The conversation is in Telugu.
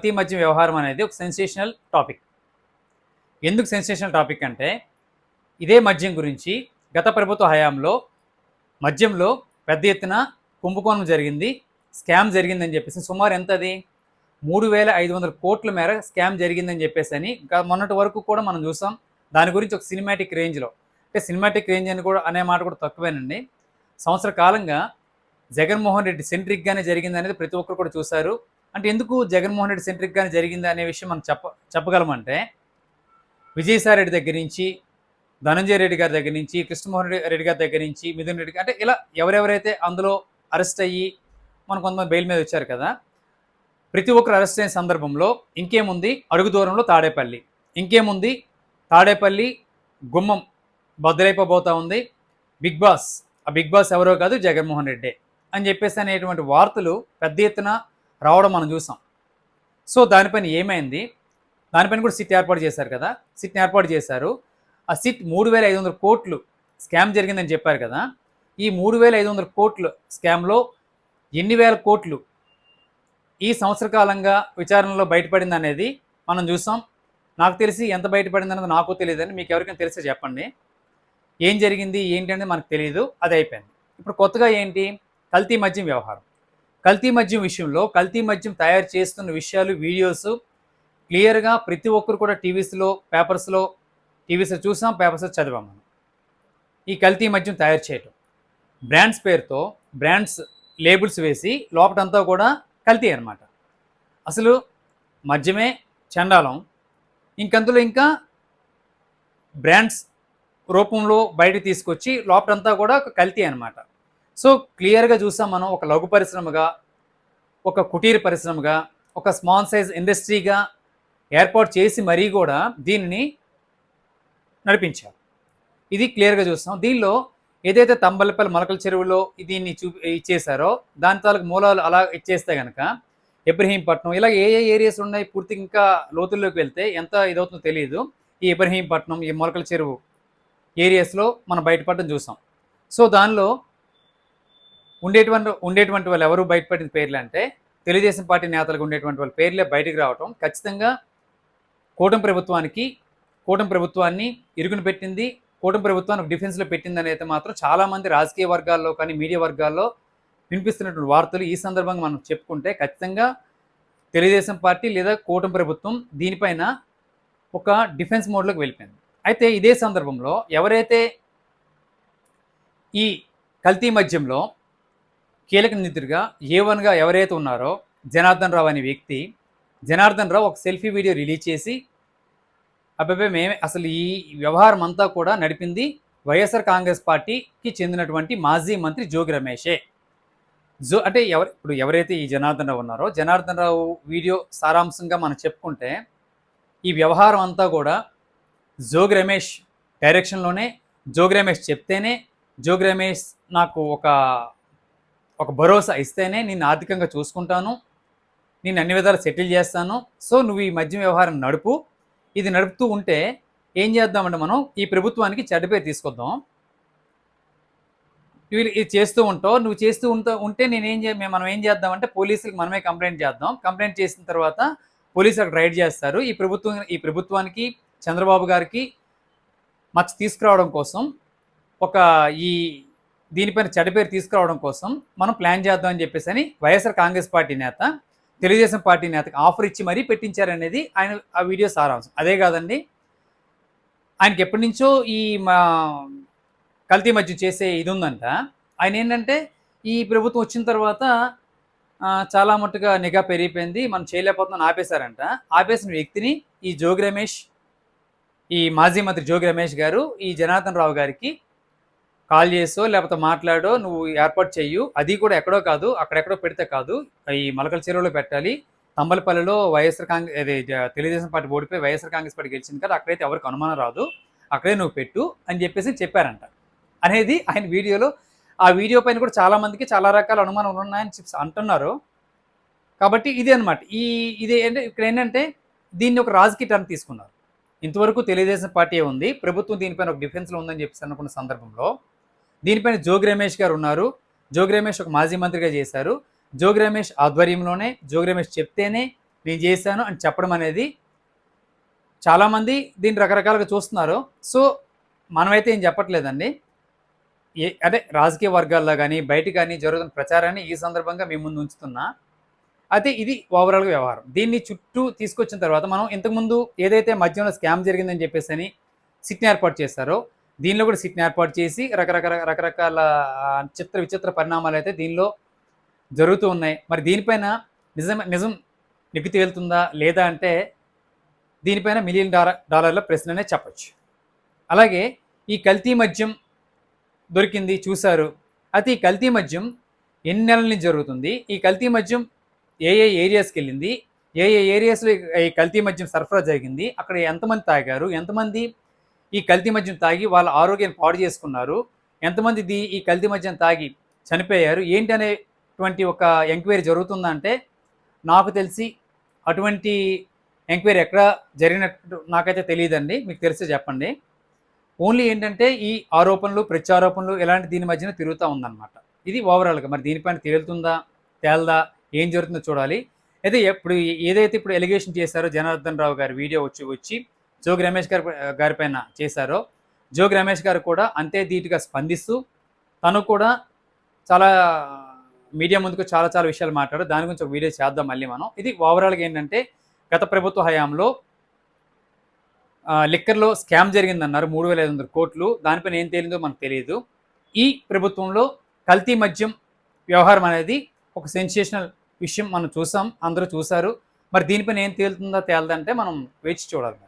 కల్తీ మధ్య వ్యవహారం అనేది ఒక సెన్సేషనల్ టాపిక్ ఎందుకు సెన్సేషనల్ టాపిక్ అంటే ఇదే మద్యం గురించి గత ప్రభుత్వ హయాంలో మద్యంలో పెద్ద ఎత్తున కుంభకోణం జరిగింది స్కామ్ జరిగిందని చెప్పేసి సుమారు ఎంత అది మూడు వేల ఐదు వందల కోట్ల మేర స్కామ్ జరిగిందని చెప్పేసి అని గ- మొన్నటి వరకు కూడా మనం చూసాం. దాని గురించి ఒక సినిమాటిక్ రేంజ్లో అంటే సినిమాటిక్ రేంజ్ అని కూడా అనే మాట కూడా తక్కువేనండి. సంవత్సర కాలంగా జగన్మోహన్ రెడ్డి సెంట్రిక్గానే జరిగింది అనేది ప్రతి ఒక్కరు కూడా చూశారు. అంటే ఎందుకు జగన్మోహన్ రెడ్డి సెంట్రిక్గానే జరిగింది అనే విషయం మనం చెప్ప చెప్పగలమంటే విజయసాయి రెడ్డి దగ్గర నుంచి ధనంజయ రెడ్డి గారి దగ్గర నుంచి కృష్ణమోహన్ రెడ్డి రెడ్డి గారి దగ్గర నుంచి మిథున్ రెడ్డి అంటే ఇలా ఎవరెవరైతే అందులో అరెస్ట్ అయ్యి మనం కొంతమంది బెయిల్ మీద వచ్చారు కదా ప్రతి ఒక్కరు అరెస్ట్ అయిన సందర్భంలో ఇంకేముంది? అడుగు దూరంలో తాడేపల్లి. ఇంకేముంది? తాడేపల్లి గుమ్మం బద్దలైపోబోతా ఉంది. Big boss. ఆ బిగ్ బాస్ ఎవరో కాదు జగన్మోహన్ రెడ్డే అని చెప్పేసి అనేటువంటి వార్తలు పెద్ద ఎత్తున రావడం మనం చూసాం. సో దానిపైన ఏమైంది? దానిపైన కూడా సిట్ ఏర్పాటు చేశారు కదా? సిట్ని ఏర్పాటు చేశారు. ఆ సిట్ మూడు వేల ఐదు వందల కోట్లు స్కామ్ జరిగిందని చెప్పారు కదా? ఈ మూడు వేల ఐదు వందల కోట్లు స్కామ్లో ఎన్ని వేల కోట్లు ఈ సంవత్సర కాలంగా విచారణలో బయటపడింది అనేది మనం చూసాం. నాకు తెలిసి ఎంత బయటపడింది అనేది నాకు తెలియదని మీకు ఎవరికైనా తెలిస్తే చెప్పండి. ఏం జరిగింది? ఏంటి అనేది మనకు తెలియదు అది అయిపోయింది. ఇప్పుడు కొత్తగా ఏంటి? కల్తీ మద్యం వ్యవహారం. కల్తీ మద్యం విషయంలో కల్తీ మద్యం తయారు చేస్తున్న విషయాలు వీడియోస్ క్లియర్గా ప్రతి ఒక్కరు కూడా టీవీస్లో పేపర్స్లో టీవీస్లో చూసాం పేపర్స్లో చదివాం మనం. ఈ కల్తీ మద్యం తయారు చేయటం. బ్రాండ్స్ పేరుతో బ్రాండ్స్ లేబుల్స్ వేసి లోపటంతా కూడా కల్తీ అనమాట అసలు మద్యమే చండాలం. ఇంకందులో ఇంకా బ్రాండ్స్ రూపంలో బయట తీసుకొచ్చి లోపటంతా కూడా ఒక కల్తీ అనమాట సో క్లియర్గా చూసాం మనం ఒక లఘు పరిశ్రమగా ఒక కుటీర పరిశ్రమగా ఒక స్మాల్ సైజ్ ఇండస్ట్రీగా ఏర్పాటు చేసి మరీ కూడా దీనిని నడిపించారు. ఇది క్లియర్గా చూస్తాం దీనిలో ఏదైతే తంబలపల్లి మొలకల చెరువులో దీన్ని చూ ఇచ్చేసారో దాని తాలూకు మూలాలు అలా ఇచ్చేస్తే కనుక ఇబ్రహీంపట్నం ఇలా ఏ ఏ ఏరియాస్ ఉన్నాయి పూర్తిగా ఇంకా లోతుల్లోకి వెళ్తే ఎంత ఇదవుతుందో తెలియదు ఈ ఇబ్రహీంపట్నం ఈ మొలకల చెరువు ఏరియాస్లో మనం బయటపడడం చూసాం. సో దానిలో ఉండేటువంటి ఉండేటువంటి వాళ్ళు ఎవరు బయటపడిన పేర్లు అంటే తెలుగుదేశం పార్టీ నేతలకు ఉండేటువంటి వాళ్ళ పేర్లే బయటకు రావటం. ఖచ్చితంగా కూటమి ప్రభుత్వానికి కూటమి ప్రభుత్వాన్ని ఇరుగును పెట్టింది. కూటమి ప్రభుత్వాన్ని డిఫెన్స్లో పెట్టిందని అయితే మాత్రం చాలామంది రాజకీయ వర్గాల్లో కానీ మీడియా వర్గాల్లో వినిపిస్తున్నటువంటి వార్తలు ఈ సందర్భంగా మనం చెప్పుకుంటే ఖచ్చితంగా తెలుగుదేశం పార్టీ లేదా కూటమి ప్రభుత్వం దీనిపైన ఒక డిఫెన్స్ మోడ్లోకి వెళ్ళిపోయింది. అయితే ఇదే సందర్భంలో ఎవరైతే ఈ కల్తీ మధ్యంలో కీలక నిధులుగా ఏ వన్గా ఎవరైతే ఉన్నారో జనార్దన్ రావు అనే వ్యక్తి జనార్దన్ రావు ఒక సెల్ఫీ వీడియో రిలీజ్ చేసి అబ్బాయి మేమే అసలు ఈ వ్యవహారం అంతా కూడా నడిపింది వైఎస్ఆర్ కాంగ్రెస్ పార్టీకి చెందినటువంటి మాజీ మంత్రి జోగి రమేషే. జో అంటే ఎవరు ఇప్పుడు ఎవరైతే ఈ జనార్దన్ రావు ఉన్నారో జనార్దన్ రావు వీడియో సారాంశంగా మనం చెప్పుకుంటే ఈ వ్యవహారం అంతా కూడా జోగి రమేష్ డైరెక్షన్లోనే జోగి రమేష్ చెప్తేనే జోగి రమేష్ నాకు ఒక ఒక భరోసా ఇస్తేనే నేను ఆర్థికంగా చూసుకుంటాను నేను అన్ని విధాలు సెటిల్ చేస్తాను. సో నువ్వు ఈ మద్యం వ్యవహారం నడుపు. ఇది నడుపుతూ ఉంటే ఏం చేద్దామంటే మనం ఈ ప్రభుత్వానికి చెడ్డ పేరు తీసుకొద్దాం. వీళ్ళు ఇది చేస్తూ ఉంటావు నువ్వు చేస్తూ ఉంటా ఉంటే నేనేం చే మనం ఏం చేద్దామంటే పోలీసులకు మనమే కంప్లైంట్ చేద్దాం. కంప్లైంట్ చేసిన తర్వాత పోలీసులకు అక్కడ రైడ్ చేస్తారు. ఈ ప్రభుత్వం ఈ ప్రభుత్వానికి చంద్రబాబు గారికి మచ్చ తీసుకురావడం కోసం ఒక ఈ దీనిపైన చెడపేరు పేరు తీసుకురావడం కోసం మనం ప్లాన్ చేద్దాం అని చెప్పేసి అని వైఎస్ఆర్ కాంగ్రెస్ పార్టీ నేత తెలుగుదేశం పార్టీ నేతకు ఆఫర్ ఇచ్చి మరీ పెట్టించారనేది ఆయన ఆ వీడియో సారాంశం. అదే కాదండి ఆయనకి ఎప్పటి నుంచో ఈ మా కల్తీ మధ్య చేసే ఇది ఉందంట ఆయన ఏంటంటే ఈ ప్రభుత్వం వచ్చిన తర్వాత చాలా మట్టుగా నిఘా పెరిగిపోయింది మనం చేయలేకపోతున్నాం ఆపేశారంట. ఆపేసిన వ్యక్తిని ఈ జోగి రమేష్ ఈ మాజీ మంత్రి జోగి రమేష్ గారు ఈ జనార్దన్ రావు గారికి కాల్ చేసో లేకపోతే మాట్లాడో నువ్వు ఏర్పాటు చెయ్యు. అది కూడా ఎక్కడో కాదు అక్కడెక్కడో పెడితే కాదు. ఈ మలకల చెరువులో పెట్టాలి. తంబలపల్లిలో వైఎస్ఆర్ కాంగ్రెస్ అదే తెలుగుదేశం పార్టీ ఓడిపోయి వైఎస్ఆర్ కాంగ్రెస్ పార్టీ గెలిచింది కదా అక్కడైతే ఎవరికి అనుమానం రాదు. అక్కడే నువ్వు పెట్టు అని చెప్పేసి చెప్పారంట. అనేది ఆయన వీడియోలో ఆ వీడియో పైన కూడా చాలామందికి చాలా రకాల అనుమానాలు ఉన్నాయని చెప్పి అంటున్నారు. కాబట్టి ఇదే అనమాట ఈ ఇదే అంటే ఇక్కడ ఏంటంటే దీన్ని ఒక రాజకీయ టర్న్ తీసుకున్నారు. ఇంతవరకు తెలుగుదేశం పార్టీ ఉంది ప్రభుత్వం దీనిపైన ఒక డిఫెన్స్లో ఉందని చెప్పేసి అనుకున్న సందర్భంలో దీనిపైన జోగి రమేష్ గారు ఉన్నారు. జోగి రమేష్ ఒక మాజీ మంత్రిగా చేశారు. జోగి రమేష్ ఆధ్వర్యంలోనే జోగి రమేష్ చెప్తేనే నేను చేశాను అని చెప్పడం అనేది చాలామంది దీన్ని రకరకాలుగా చూస్తున్నారు. సో మనమైతే ఏం చెప్పట్లేదండి. ఏ అదే రాజకీయ వర్గాల్లో కానీ బయట కానీ జరుగుతున్న ప్రచారాన్ని ఈ సందర్భంగా మీ ముందు ఉంచుతున్నా. అయితే ఇది ఓవరాల్గా వ్యవహారం. దీన్ని చుట్టూ తీసుకొచ్చిన తర్వాత మనం ఇంతకుముందు ఏదైతే మధ్యంలో స్కామ్ జరిగిందని చెప్పేసి అని సిట్ని ఏర్పాటు చేస్తారో దీనిలో కూడా సిట్ని ఏర్పాటు చేసి రకరకాల రకరకాల చిత్ర విచిత్ర పరిణామాలు అయితే దీనిలో జరుగుతూ ఉన్నాయి. మరి దీనిపైన నిజం నిజం నిగ్గు తేలుతుందా లేదా అంటే దీనిపైన మిలియన్ డాలర్ డాలర్ల ప్రశ్ననే చెప్పచ్చు. అలాగే ఈ కల్తీ మద్యం దొరికింది చూశారు. అయితే ఈ కల్తీ మద్యం ఎన్ని నెలల నుంచి జరుగుతుంది? ఈ కల్తీ మద్యం ఏ ఏ ఏరియాస్కి వెళ్ళింది? ఏ ఏ ఏరియాస్లో ఈ కల్తీ మద్యం సరఫరా జరిగింది? అక్కడ ఎంతమంది తాగారు? ఎంతమంది ఈ కల్తీ మద్యం తాగి వాళ్ళ ఆరోగ్యాన్ని పాడు చేసుకున్నారు. ఎంతమంది ఈ కల్తీ మద్యం తాగి చనిపోయారు? ఏంటి అనేటువంటి ఒక ఎంక్వైరీ జరుగుతుందంటే నాకు తెలిసి అటువంటి ఎంక్వైరీ ఎక్కడ జరిగినట్టు నాకైతే తెలియదండి. మీకు తెలిస్తే చెప్పండి. ఓన్లీ ఏంటంటే ఈ ఆరోపణలు ప్రత్యారోపణలు ఇలాంటి దీని మధ్యన తిరుగుతూ ఉందన్నమాట. ఇది ఓవరాల్గా మరి దీనిపైన తేలుతుందా తేలదా ఏం జరుగుతుందో చూడాలి. అయితే ఇప్పుడు ఏదైతే ఇప్పుడు ఎలిగేషన్ చేశారో జనార్దన్ రావు గారి వీడియో వచ్చి వచ్చి జోగి రమేష్ గారి గారి పైన చేశారో. జోగి రమేష్ గారు కూడా అంతే ధీటుగా స్పందిస్తూ తను కూడా చాలా మీడియా ముందుకు చాలా చాలా విషయాలు మాట్లాడు దాని గురించి ఒక వీడియో చేద్దాం మళ్ళీ మనం. ఇది ఓవరాల్గా ఏంటంటే గత ప్రభుత్వ హయాంలో లిక్కర్లో స్కామ్ జరిగిందన్నారు మూడు వేల ఐదు వందల కోట్లు. దానిపైన ఏం తేలిందో మనకు తెలియదు. ఈ ప్రభుత్వంలో కల్తీ మద్యం వ్యవహారం అనేది ఒక సెన్సేషనల్ విషయం మనం చూసాం అందరూ చూశారు. మరి దీనిపైన ఏం తేలుతుందో తేలదంటే మనం వేచి చూడాలి